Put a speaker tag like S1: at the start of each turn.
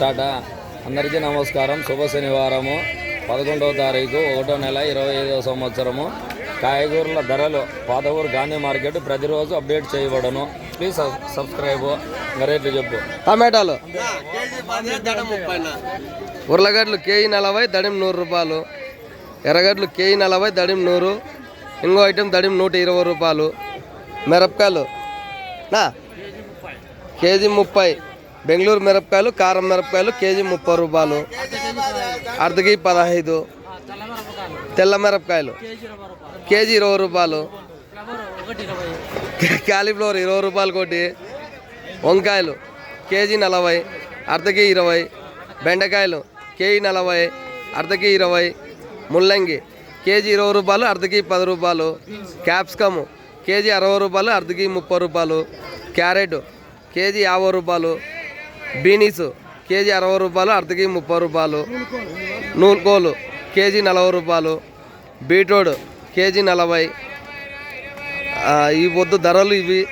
S1: టాటా. అందరికీ నమస్కారం. శుభ శనివారము. పదకొండవ తారీఖు ఒకటో నెల ఇరవై ఐదవ సంవత్సరము. కాయగూరల ధరలు పాతగూరు గాంధీ మార్కెట్ ప్రతిరోజు అప్డేట్ చేయబడను. ప్లీజ్ సబ్స్క్రైబ్ రేట్లు చెప్పు.
S2: టమాటాలు. ఉర్లగడ్డలు కేజీ నలభై దడిం నూరు రూపాయలు. ఎర్రగడ్డలు కేజీ నలభై దడిం నూరు. ఇంకో ఐటెం దడిం నూట ఇరవై రూపాయలు. మిరపకాయలు. నా? కేజీ ముప్పై. బెంగళూరు మిరపకాయలు కారం మిరపకాయలు కేజీ ముప్పై రూపాయలు. అర్ధకి పదహైదు. తెల్ల మిరపకాయలు కేజీ ఇరవై రూపాయలు. క్యాలీఫ్లవర్ ఇరవై రూపాయలు కోటి. వంకాయలు కేజీ నలభై అర్ధకి ఇరవై. బెండకాయలు కేజీ నలభై అర్ధకి ఇరవై. ముల్లంగి కేజీ ఇరవై రూపాయలు అర్ధకి పది రూపాయలు. క్యాప్సికమ్ కేజీ అరవై రూపాయలు అర్ధకి ముప్పై రూపాయలు. క్యారెట్ కేజీ యాభై రూపాయలు. బీనీసు. కేజీ అరవై రూపాయలు అర్ధకి ముప్పై రూపాయలు. నూలుకోలు కేజీ నలభై రూపాయలు. బీట్రూట్ కేజీ నలభై. ఈ పొద్దు ధరలు ఇవి.